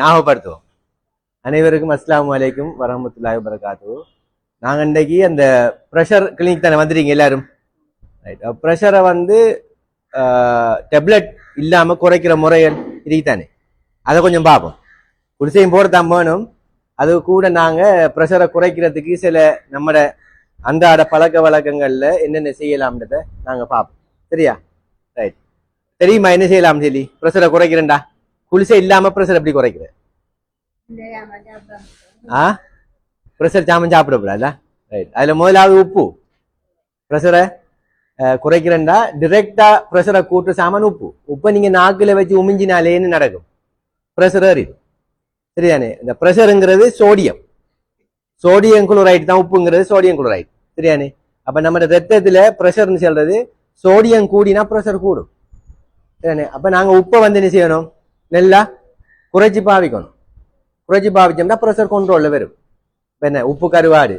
ஞாபகப்படுத்துவோம். அனைவருக்கும் அஸ்லாம் அலைக்கும் வரஹ்மத்துல்லாஹி வரகாத்து நாங்கள் இன்றைக்கி அந்த ப்ரெஷர் கிளினிக் தானே வந்துட்டீங்க எல்லாரும்? ரைட் ப்ரெஷரை வந்து டெப்லெட் இல்லாமல் குறைக்கிற முறைகள் இதுக்கு தானே? அதை கொஞ்சம் பார்ப்போம். குடிசையும் போகிறதான் வேணும். அது கூட நாங்கள் ப்ரெஷரை குறைக்கிறதுக்கு சில நம்மட அன்றாட பழக்க வழக்கங்களில் என்னென்ன செய்யலாம்ன்றத நாங்கள் பார்ப்போம். சரியா? ரைட் தெரியுமா என்ன செய்யலாம் சொல்லி ப்ரெஷரை குறைக்கிறேன்டா. குளிசை இல்லாம ப்ரெஷர் எப்படி குறைக்கிற ஆ? ப்ரெஷர் சாமன் சாப்பிடக்கூடாதா? ரைட் அதுல முதலாவது உப்பு. ப்ரெஷரை குறைக்கிறேன்டா. டிரெக்டா ப்ரெஷரை கூட்டு சாமான் உப்பு. உப்பை நீங்க நாக்குல வச்சு உமிஞ்சினாலேன்னு நடக்கும்? ப்ரெஷர் ஏறிடும். சரிதானே? இந்த ப்ரெஷருங்கிறது சோடியம் சோடியம் குளோரைட் தான் உப்புங்கிறது சோடியம் குளோரைட் சரியானே அப்ப நம்ம ரத்தத்துல ப்ரெஷர்னு சொல்றது சோடியம் கூடினா ப்ரெஷர் கூடும். சரியானே அப்ப நாங்க உப்பை வந்து என்ன செய்யணும்? நல்லா குறைச்சி பாவிக்கணும் குறைச்சி பாவிச்சோம்னா ப்ரெஷர் கண்ட்ரோலில் வரும் இப்ப என்ன உப்பு கருவாடு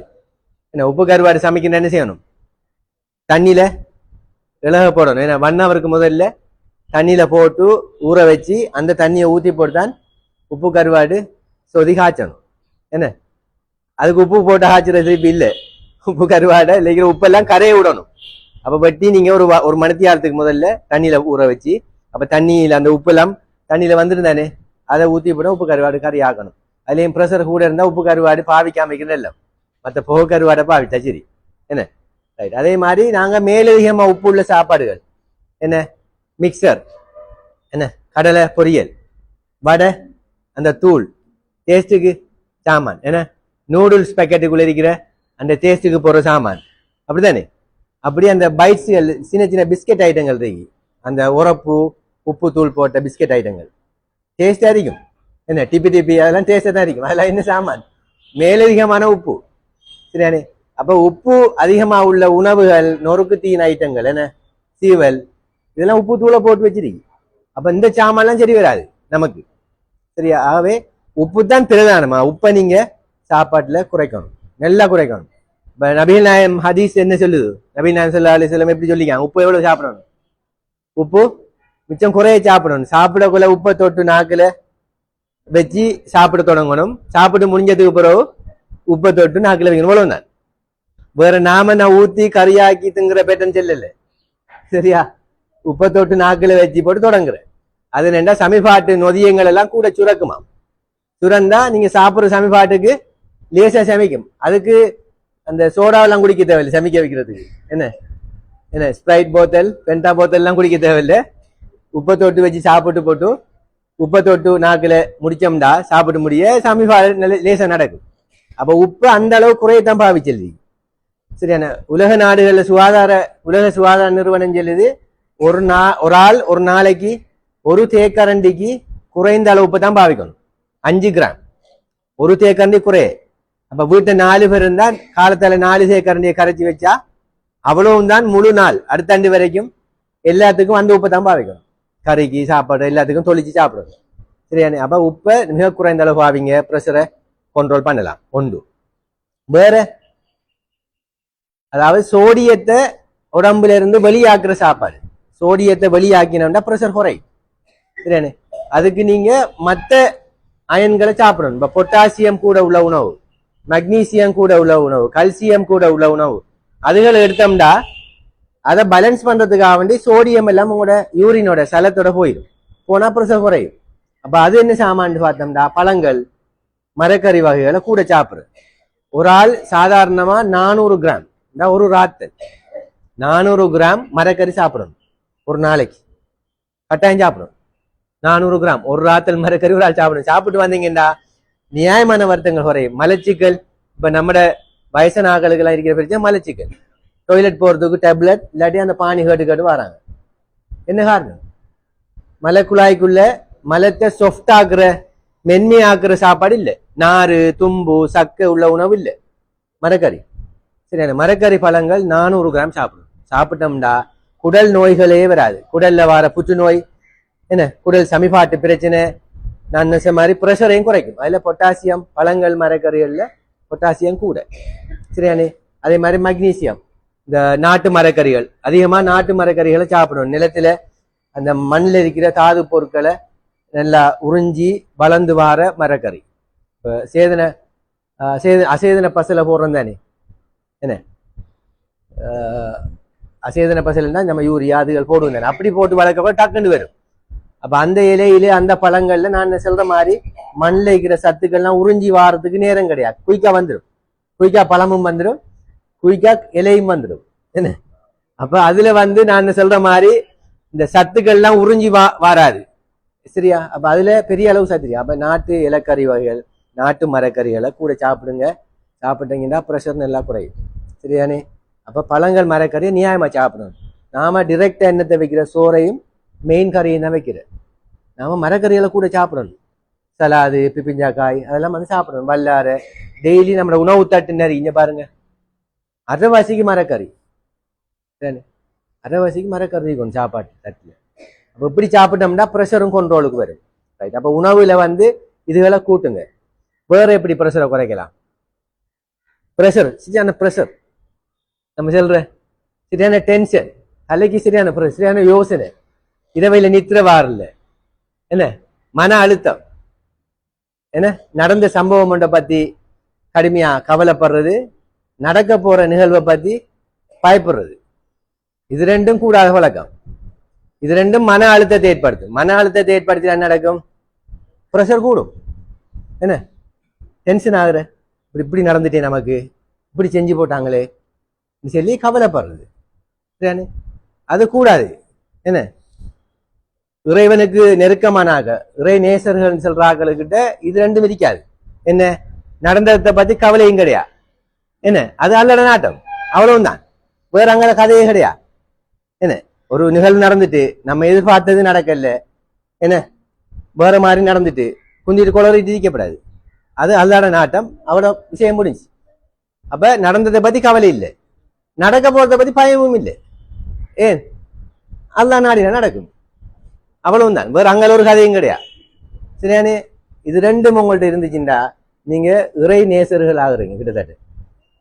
என்ன உப்பு கருவாடு சமைக்கணும் என்ன செய்யணும் தண்ணியில் இலக போடணும் ஏன்னா ஒன் அவருக்கு முதல்ல தண்ணியில் போட்டு ஊற வச்சு அந்த தண்ணியை ஊற்றி போட்டு தான் உப்பு கருவாடு சொதி காய்ச்சணும் என்ன அதுக்கு உப்பு போட்டு காய்ச்சுற ரெசிபி இல்லை உப்பு கருவாடை இல்லைங்கிற உப்பெல்லாம் கரையை விடணும் அப்போ வெட்டி நீங்கள் ஒரு ஒரு ஒரு மணித்தியாரத்துக்கு முதல்ல தண்ணியில் ஊற வச்சு அப்போ தண்ணியில் அந்த உப்பெல்லாம் தண்ணியில் வந்துருந்தானே? அதை ஊற்றி போட உப்பு கருவாடு கறி ஆக்கணும். அதுலேயும் ப்ரெஷர் கூட இருந்தால் உப்பு கருவாடு பாவிக்காம வைக்கிறது இல்லை. மற்ற புகை கருவாடை பாவிச்சா சரி. என்ன? ரைட் அதே மாதிரி நாங்கள் மேலதிகமாக உப்பு உள்ள சாப்பாடுகள். என்ன? மிக்சர் என்ன? கடலை பொரியல். வடை அந்த தூள். டேஸ்ட்டுக்கு சாமான். என்ன? நூடுல்ஸ் பேக்கெட்டுக்குள்ள இருக்கிற அந்த டேஸ்ட்டுக்கு போகிற சாமான். அப்படி தானே அப்படி அந்த பைட்ஸ்கள் சின்ன சின்ன பிஸ்கெட் ஐட்டங்கள் இருக்கு. அந்த உரப்பு உப்பு தூள் போட்ட பிஸ்கெட் ஐட்டங்கள். டேஸ்டாக இருக்கும் என்ன டிப்பி டிப்பி அதெல்லாம் டேஸ்டாக தான் இருக்கும். அதெல்லாம் என்ன சாமான்? மேலதிகமான உப்பு. சரியானே அப்போ உப்பு அதிகமா உள்ள உணவுகள் நொறுக்கு தீன் ஐட்டங்கள் என்ன? சீவல் இதெல்லாம் உப்பு தூளை போட்டு வச்சிருக்கு அப்போ இந்த சாமான்லாம் சரி வராது நமக்கு. சரியா? ஆகவே உப்பு தான் பிரதானமா. உப்பை நீங்க சாப்பாட்டில் குறைக்கணும். நல்லா குறைக்கணும். இப்போ நபீல் நாயம் ஹதீஸ் என்ன சொல்லுது? நபீல் நாயம் சல்லா சொல்லம் எப்படி சொல்லிக்காங்க உப்பு எவ்வளவு சாப்பிடணும்? உப்பு மிச்சம் குறைய சாப்பிடணும். சாப்பிடக்குள்ள உப்பை தொட்டு நாக்கில் வச்சு சாப்பிட தொடங்கணும். சாப்பிட்டு முடிஞ்சதுக்கு பிறகு உப்பை தொட்டு நாக்கில் வைக்கணும். இவ்வளவு தான் வேற நாம நான் ஊத்தி கறியாக்கி திங்குற பேட்டன் செல்லல. சரியா? உப்பை தொட்டு நாக்கில் வச்சு போட்டு தொடங்குறேன். அது ரெண்டா சமிபாட்டு நொதியங்கள் எல்லாம் கூட சுரக்குமாம். சுரந்தா நீங்க சாப்பிடுற சமிபாட்டுக்கு லேசா சமைக்கும். அதுக்கு அந்த சோடாவெல்லாம் குடிக்க தேவையில்லை சமைக்க வைக்கிறதுக்கு. என்ன? என்ன? ஸ்ப்ரைட் போத்தல் பென்டா போத்தல் எல்லாம் குடிக்க தேவையில்லை. உப்பை தொட்டு வச்சு சாப்பிட்டு போட்டு உப்பை தொட்டு நாக்கில் முடிச்சோம்டா சாப்பிட்டு முடிய சமிபா நல்ல லேசா நடக்கும் அப்போ உப்பு அந்த அளவு குறையத்தான் பாவிச்சல் சரியான உலக நாடுகளில் சுகாதார உலக சுகாதார நிறுவனம் சொல்லுது ஒரு நா ஒரு ஆள் ஒரு நாளைக்கு ஒரு தேக்கரண்டிக்கு குறைந்த அளவு உப்பு தான் பாவிக்கணும். அஞ்சு கிராம். ஒரு தேக்கரண்டி குறைய. அப்ப வீட்டில் நாலு பேர் இருந்தால் காலத்தில் நாலு தேக்கரண்டியை கரைச்சி வச்சா அவ்வளவும் தான் முழு நாள் அடுத்த ஆண்டு வரைக்கும் எல்லாத்துக்கும் அந்த உப்பை தான் பாவிக்கணும். கறிக்கு சாப்பாடு எல்லாத்துக்கும் தொளிச்சு சாப்பிடணும். சரியானே? அப்ப உப்பை மிக குறைந்த அளவு பாவிங்க ப்ரெஷரை கண்ட்ரோல் பண்ணலாம். ஒன்று வேற? அதாவது சோடியத்தை உடம்புல இருந்து வெளியாக்குற சாப்பாடு. சோடியத்தை வெளியாக்கினோம்னா ப்ரெஷர் குறை சரியானே? அதுக்கு நீங்க மற்ற அயன்களை சாப்பிடணும். இப்ப பொட்டாசியம் கூட உள்ள உணவு மக்னீசியம் கூட உள்ள உணவு கல்சியம் கூட உள்ள உணவு அதுகளை எடுத்தோம்னா அதை பேலன்ஸ் பண்றதுக்காக வேண்டி சோடியம் எல்லாம் உங்களோட யூரினோட சலத்தோட போயிடும். போனா ப்ரெஷர் குறையும். அப்ப அது என்ன சாமான்னு பார்த்தோம்டா? பழங்கள் மரக்கறி வகைகளை கூட சாப்பிடுறது. ஒரு ஆள் சாதாரணமா நானூறு கிராம் இந்த ஒரு ராத்தல் நானூறு கிராம் மரக்கறி சாப்பிடணும் ஒரு நாளைக்கு. கட்டாயம் சாப்பிடணும். நானூறு கிராம் ஒரு ராத்தல் மரக்கறி ஒரு ஆள் சாப்பிடணும். சாப்பிட்டு வந்தீங்கடா நியாயமான வருத்தங்கள் குறையும். மலச்சிக்கல் இப்ப நம்மட வயசான ஆக்களுக்கெல்லாம் இருக்கிற பிரச்சனை மலச்சிக்கல். டொய்லெட் போகிறதுக்கு டேப்லெட் இல்லாட்டி அந்த பானி கேட்டு கேட்டு வராங்க. என்ன காரணம்? மலை குழாய்க்குள்ள மலத்தை சொஃப்ட் ஆக்குற மென்மையாக்குற சாப்பாடு இல்லை. நாறு தும்பு சக்கை உள்ள உணவு இல்லை. மரக்கறி. சரியான மரக்கறி பழங்கள் நானூறு கிராம் சாப்பிடும். சாப்பிட்டோம்டா குடல் நோய்களே வராது. குடல்ல வர புற்றுநோய் என்ன? குடல் சமிபாட்டு பிரச்சனை நான் நினைச்ச மாதிரி ப்ரெஷரையும் குறைக்கும். அதில் பொட்டாசியம் பழங்கள் மரக்கறிகளில் பொட்டாசியம் கூட. சரியானே? அதே மாதிரி மக்னீசியம் இந்த நாட்டு மரக்கறிகள். அதிகமா நாட்டு மரக்கறிகளை சாப்பிடணும். நிலத்துல அந்த மண்ணில் இருக்கிற தாது பொருட்களை நல்லா உறிஞ்சி வளர்ந்து வார மரக்கறி. இப்போ சேதன சேத அசேதன பசலை போடுறோம் தானே? என்ன? ஆஹ் அசேதன பசல்னா நம்ம யூரியா அதுகள் போடுவோம் தானே. அப்படி போட்டு வளர்க்கப்போ டக்குன்னு வரும். அப்ப அந்த இலையிலே அந்த பழங்கள்ல நான் சொல்ற மாதிரி மண்ணில் இருக்கிற சத்துக்கள்லாம் உறிஞ்சி வாரத்துக்கு நேரம் கிடையாது. குயிக்கா வந்துடும் குயிக்காக பழமும் வந்துடும் குயிக்கா இலையும் வந்துடும். என்ன? அப்ப அதுல வந்து நான் சொல்ற மாதிரி இந்த சத்துக்கள்லாம் உறிஞ்சி வா வராது. சரியா? அப்ப அதுல பெரிய அளவு சத்து அப்போ அப்ப நாட்டு இலக்கறி வகைகள் நாட்டு மரக்கறிகளை கூட சாப்பிடுங்க. சாப்பிட்டீங்கன்னா ப்ரெஷர் நல்லா குறையும். சரியானே? அப்போ பழங்கள் மரக்கறியை நியாயமாக சாப்பிடணும். நாம டிரெக்டாக எண்ணத்தை வைக்கிற? சோறையும் மெயின் கறியும் தான் வைக்கிறேன் நாம் மரக்கறிகளை கூட சாப்பிடணும். சலாது பிப்பிஞ்சாக்காய் அதெல்லாம் வந்து சாப்பிடணும். வல்லாறு டெய்லி நம்மளோட உணவு தட்டு நிறைய பாருங்கள் அரைவாசிக்கு மரக்கறி சரியானே? அரைவாசிக்கு மரக்கறி இருக்கணும் சாப்பாட்டு தட்டில் அப்போ இப்படி சாப்பிட்டோம்னா ப்ரெஷரும் கண்ட்ரோலுக்கு வரும் ரைட் அப்போ உணவில் வந்து இதுகளை கூட்டுங்க வேறு எப்படி ப்ரெஷரை குறைக்கலாம் ப்ரெஷர் சரியான ப்ரெஷர் நம்ம சொல்ற சரியான டென்ஷன் தலைக்கு சரியான ப்ரெஷர் சரியான யோசனை இரவையில் நித்திர வாரல என்ன மன அழுத்தம் என்ன நடந்த சம்பவம் ஒன்றை பற்றி கடுமையாக கவலைப்படுறது நடக்க போகிற நிகழ்வை பற்றி பயப்படுறது. இது ரெண்டும் கூடாத வழக்கம். இது ரெண்டும் மன அழுத்தத்தை ஏற்படுத்தும் மன அழுத்தத்தை ஏற்படுத்தி என்ன நடக்கும்? ப்ரெஷர் கூடும். என்ன? டென்ஷன் ஆகுற? இப்படி இப்படி நடந்துட்டே நமக்கு. இப்படி செஞ்சு போட்டாங்களே. சொல்லி கவலைப்படுறது. சரியானே அது கூடாது. என்ன? இறைவனுக்கு நெருக்கமானாக இறை நேசர்கள் சொல்ற இது ரெண்டும் இருக்காது என்ன? நடந்ததை பத்தி கவலையும் கிடையாது. என்ன? அது அல்லட நாட்டம். அவ்வளவுதான் வேற அங்கே கதையே கிடையா? என்ன? ஒரு நிகழ்வு நடந்துட்டு நம்ம எதிர்பார்த்தது நடக்கல. என்ன? வேற மாதிரி நடந்துட்டு குந்திட்டு குளறிட்டு இருக்கப்படாது அது அல்லாட நாட்டம். அவட விஷயம் முடிஞ்சு. அப்ப நடந்ததை பத்தி கவலை இல்லை. நடக்க போறதை பத்தி பயமும் இல்லை. ஏன்? அல்லா நாடினா நடக்கும். அவ்வளவும் தான் வேற அங்கே ஒரு கதையும் கிடையாது சரியானே? இது ரெண்டும் உங்கள்கிட்ட இருந்துச்சுண்டா. நீங்க இறை நேசர்கள் ஆகுறீங்க கிட்டத்தட்ட.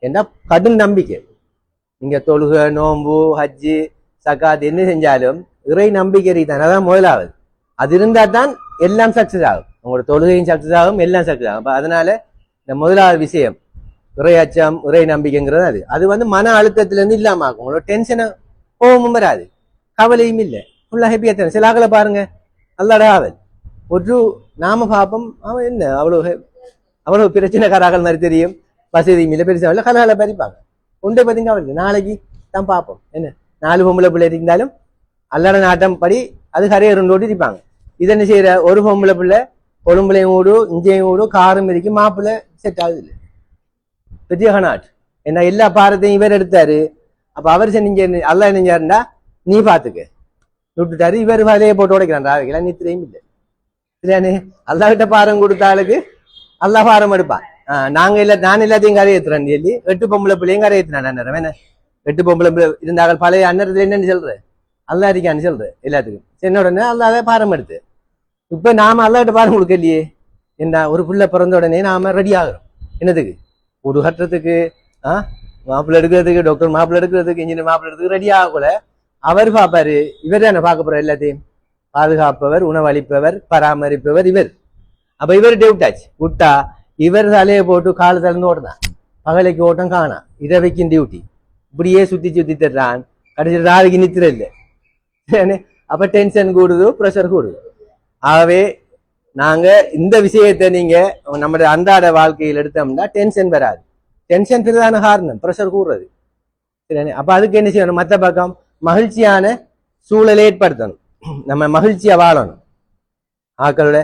ஏன்னா கடும் நம்பிக்கை நீங்க தொழுக நோம்பு ஹஜ்ஜு சக்காத் என்ன செஞ்சாலும் இறை நம்பிக்கை ரீதிதான் அதான் முதலாவது அது இருந்தா தான் எல்லாம் சக்சஸ் ஆகும் உங்களோட தொழுகையும் சக்சஸ் ஆகும் எல்லாம் சக்சஸ் ஆகும் அப்ப அதனால இந்த முதலாவது விஷயம் இறை அச்சம் இறை நம்பிக்கைங்கிறது அது அது வந்து மன அழுத்தத்துல இல்லாமல் ஆகும் உங்களோட டென்ஷனை கோபமும் வராது கவலையும் இல்லை ஃபுல்லாக ஹெப்பியாக தரும் சில ஆகலை பாருங்க அல்லாட ஆவல் ஒரு நாம பாப்போம் அவன் என்ன அவ்வளோ அவ்வளோ பிரச்சனைக்காராக மாதிரி தெரியும் வசதியும் இல்லை பெருசா இல்லை கனகால பறிப்பாங்க உண்டை பத்திங்க அவருக்கு நாளைக்கு தான் பார்ப்போம். என்ன? நாலு பொம்பளை பிள்ளை இருந்தாலும் அல்லாட நாட்டம் படி அது ஓட்டி இருப்பாங்க. இது என்ன செய்யற? ஒரு பொம்பளை பிள்ளை கொழும்புலையும் ஓடு இஞ்சையும் ஓடு காரும் இருக்கு மாப்பிள்ளை செட் ஆகுது. இல்லை பெரிய ஹனாட் என்ன எல்லா பாரத்தையும் இவர் எடுத்தாரு. அப்ப அவர் செஞ்ச அல்ல செஞ்சாருண்டா நீ பார்த்துக்க. விட்டுட்டாரு. இவர் வேலையை போட்டு உடைக்கிறான். ராவிகளா நித்திரையும் இல்லை. சரியானே அல்லாவிட்ட பாரம் கொடுத்த ஆளுக்கு அல்லாஹ் பாரம் எடுப்பான். நாங்க இல்ல நான் எல்லாத்தையும் கரையேத்துறேன் சொல்லி எட்டு பொம்பளை பிள்ளையும் கரையேற்றினான் அண்ணன் வேணா எட்டு பொம்பளை பிள்ளை இருந்தாங்க பழைய அண்ணறதுல என்னன்னு சொல்ற அல்லா இருக்கான்னு சொல்ற எல்லாத்துக்கும் சின்ன உடனே அல்லாத பாரம் எடுத்து இப்ப நாம அல்லாட்ட பாரம் கொடுக்கலையே என்ன ஒரு பிள்ளை பிறந்த உடனே நாம ரெடி ஆகுறோம் என்னதுக்கு ஒரு கட்டுறதுக்கு ஆ மாப்பிள்ளை எடுக்கிறதுக்கு டாக்டர் மாப்பிள்ளை எடுக்கிறதுக்கு இன்ஜினியர் மாப்பிள்ளை எடுக்கிறதுக்கு ரெடி ஆகல அவர் பார்ப்பாரு இவர் தானே பார்க்க போற எல்லாத்தையும் பாதுகாப்பவர் உணவளிப்பவர் பராமரிப்பவர் இவர் அப்ப இவர் டியூட்டாச்சு விட்டா இவர் தலையை போட்டு காலு தளர்ந்து ஓட்டினான் பகலைக்கு ஓட்டம் காணாம் இரவைக்கும் டியூட்டி இப்படியே சுத்தி சுத்தி தர்றான் கடைசியில் நாளைக்கு நித்திர இல்லை ஏன்னு? அப்ப டென்ஷன் கூடுது ப்ரெஷர் கூடுது ஆகவே நாங்க இந்த விஷயத்தை நீங்க நம்முடைய அன்றாட வாழ்க்கையில் எடுத்தோம்னா டென்ஷன் வராது டென்ஷன் பிரதான காரணம் ப்ரெஷர் கூடுறது சரியானே அப்ப அதுக்கு என்ன செய்யணும் மற்ற பக்கம் மகிழ்ச்சியான சூழலை ஏற்படுத்தணும் நம்ம மகிழ்ச்சியா வாழணும் ஆக்களோட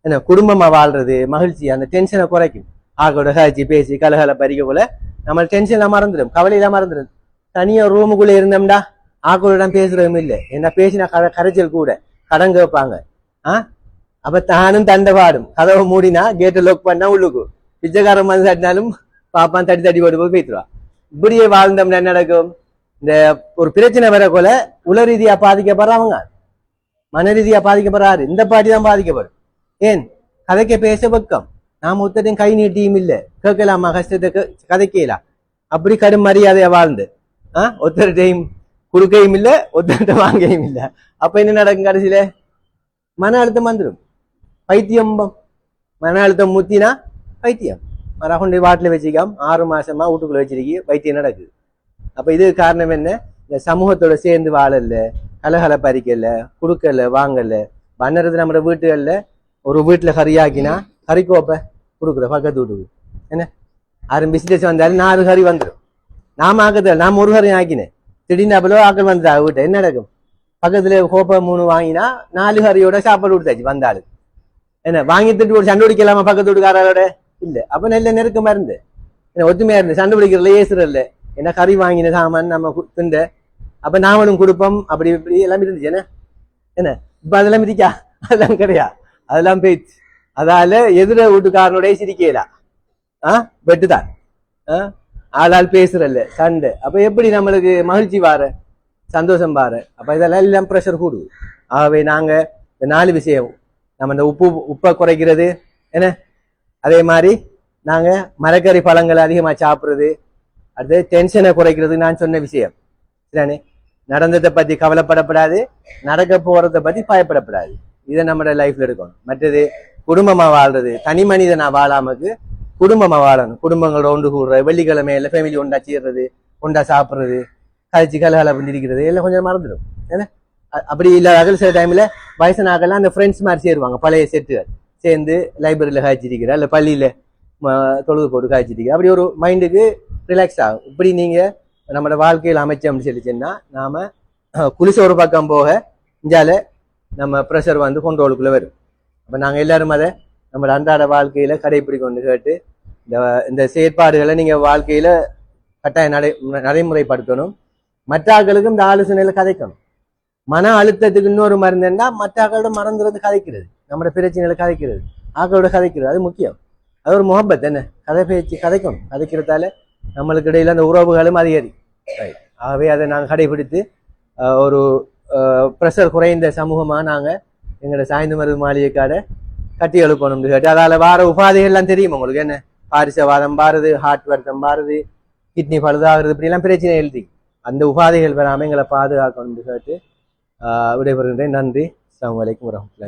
என்ன குடும்பமா வாழ்றது மகிழ்ச்சி அந்த டென்ஷனை குறைக்கும். ஆக்கோட காய்ச்சி பேசி கலகலை பறிக்க போல நம்ம டென்ஷன்ல மறந்துடும் கவலையில மறந்துடும். தனியா ரூமுக்குள்ள இருந்தோம்டா ஆக்களோட பேசுறதும் இல்லை. என்ன பேசினா கர கரைச்சல் கூட கடன் கேட்பாங்க. ஆ? அப்ப தானும் தண்டை பாடும். கதவை மூடினா கேட்டை லோக் பண்ணா உள்ளுக்கு. பிச்சைக்காரன் வந்து தட்டினாலும் பாப்பான் தட்டி தட்டி போட்டு போய் பேத்துருவா இப்படியே வாழ்ந்தோம்னா என்ன நடக்கும்? இந்த ஒரு பிரச்சனை வரக்குள்ள உள ரீதியா பாதிக்கப்படுறவங்க. மன ரீதியா பாதிக்கப்படுறாரு. இந்த பாட்டி தான் பாதிக்கப்படும். ஏன்? கதைக்க பேச பக்கம். நாம ஒருத்தரையும் கை நீட்டியும் இல்லை. கேட்கலாமா? கஷ்டத்தை கே- கதைக்கலாம் அப்படி கடும் மரியாதையா வாழ்ந்து. ஆ? ஒருத்தர்கிட்டையும் கொடுக்கையும் இல்லை ஒருத்தர்கிட்ட வாங்கையும் இல்லை. அப்ப என்ன நடக்கும் கடைசியில? மன அழுத்தம் வந்துடும் பைத்தியம் மன அழுத்தம் முத்தினா பைத்தியம். மர வாட்டில் வச்சுக்காம ஆறு மாசமா வீட்டுக்குள்ள வச்சிருக்கி பைத்தியம் நடக்குது. அப்ப இது காரணம் என்ன? இந்த சமூகத்தோட சேர்ந்து வாழல கலகல பறிக்கல குடுக்கல வாங்கல. பண்ணறது நம்மளோட வீட்டுகளில் ஒரு வீட்டுல கறியாக்கினா கறி கோப்பை கொடுக்குற பக்கத்து வீட்டுக்கு. என்ன? யாரும் பிசினஸ் வந்தாலும் நாலு கறி வந்துடும் நாம ஆக்கத்துல நான் ஒரு கறி ஆக்கினேன். திடீர்னு அப்பளோ ஆக்கள் வந்துட்டா வீட்டை என்ன நடக்கும்? பக்கத்துல கோப்பை மூணு வாங்கினா நாலு கறியோட சாப்பாடு கொடுத்தாச்சு வந்தாலும். என்ன வாங்கி திட்டு ஒரு சண்டை பிடிக்கலாமா பக்கத்து வீட்டுக்காரோட இல்ல. அப்ப நல்ல நெருக்கம் இருந்து என்ன ஒத்துமையா இருந்து சண்டை பிடிக்கிறதுல ஏசுறல்ல என்ன கறி வாங்கின சாமான் நம்ம கு- திண்ட. அப்ப நாமளும் கொடுப்போம் அப்படி இப்படி எல்லாம் இருந்துச்சு. என்ன? என்ன? இப்ப அதெல்லாம் இருக்கா அதெல்லாம் கிடையாது அதெல்லாம் போயிடுச்சு. அதால எதிர வீட்டுக்காரனுடைய சிரிக்கலா. ஆ? வெட்டுதான். ஆ? ஆளால் பேசுறல்ல சண்டை. அப்ப எப்படி நம்மளுக்கு மகிழ்ச்சி வார சந்தோஷம் பாரு? அப்ப இதெல்லாம் எல்லாம் ப்ரெஷர் கூடுது. ஆகவே நாங்க இந்த நாலு விஷயம் நம்ம இந்த உப்பு உப்பை குறைக்கிறது என்ன? அதே மாதிரி நாங்க மரக்கறி பழங்களை அதிகமா சாப்பிடுறது அடுத்து டென்ஷனை குறைக்கிறது நான் சொன்ன விஷயம். சரிதானே? நடந்ததை பத்தி கவலைப்படப்படாது. நடக்க போறதை பத்தி பயப்படப்படாது. இதை நம்மளோட லைஃப்ல இருக்கணும் மற்றது குடும்பமா வாழ்றது. தனி மனிதனா வாழாமக்கு குடும்பமா வாழணும். குடும்பங்களோட ஒன்று கூடுறது. வெள்ளிக்கிழமையில ஃபேமிலி ஒன்றா சேர்றது ஒன்றா சாப்பிடுறது கழிச்சு கலகலப்பு இருக்கிறது எல்லாம் கொஞ்சம் மறந்துடும். ஏன்னா அப்படி இல்லாத சில டைம்ல வயசனாகலாம் அந்த ஃப்ரெண்ட்ஸ் மாதிரி சேருவாங்க. பழைய செட்டுகள் சேர்ந்து லைப்ரரியில காய்ச்சிருக்கிற இல்லை பள்ளியில தொழுது போட்டு காய்ச்சிருக்கிற அப்படி ஒரு மைண்டுக்கு ரிலாக்ஸ் ஆகும். இப்படி நீங்க நம்மளோட வாழ்க்கையில் அமைச்சோம்னு சொல்லிச்சுன்னா நாம குளிச ஒரு பக்கம் போக இஞ்சால நம்ம ப்ரெஷர் வந்து கொண்டோலுக்குள்ளே வரும். அப்போ நாங்கள் எல்லாரும் அதை நம்மளோட அன்றாட வாழ்க்கையில் கடைபிடிக்கொண்டு கேட்டு இந்த இந்த செயற்பாடுகளை நீங்கள் வாழ்க்கையில் கட்டாய நடை நடைமுறைப்படுத்தணும். மற்ற ஆட்களுக்கும் இந்த ஆலோசனையில் கதைக்கணும். மன அழுத்தத்துக்கு இன்னொரு மருந்துன்னா மற்ற ஆக்களோட மறந்துறது கதைக்கிறது. நம்மளோட பிரச்சனைகளை கதைக்கிறது. ஆக்களோட கதைக்கிறது. அது முக்கியம். அது ஒரு முகப்பத் என்ன? கதை பேச்சு கதைக்கணும். கதைக்கிறதால நம்மளுக்கு இடையில அந்த உறவுகளும் அதிகரி. ஆகவே அதை நாங்கள் கடைபிடித்து ஒரு ப்ரெஷர் குறைந்த சமூகமாக நாங்கள் எங்களோட சாய்ந்த மருது மாளிகை கட்டி எழுப்பணும்னு கேட்டு அதால வார உபாதைகள்லாம் தெரியும் உங்களுக்கு? என்ன? பாரிசவாதம் பாருது ஹார்ட் வருத்தம் பாருது கிட்னி பழுதாகிறது இப்படிலாம் பிரச்சனை எழுதி. அந்த உபாதைகள் வராமல் எங்களை பாதுகாக்கணும்னு கேட்டு ஆஹ் விடைபெறுகின்றேன். நன்றி. அஸ்ஸலாமு அலைக்கும் வரமத்துல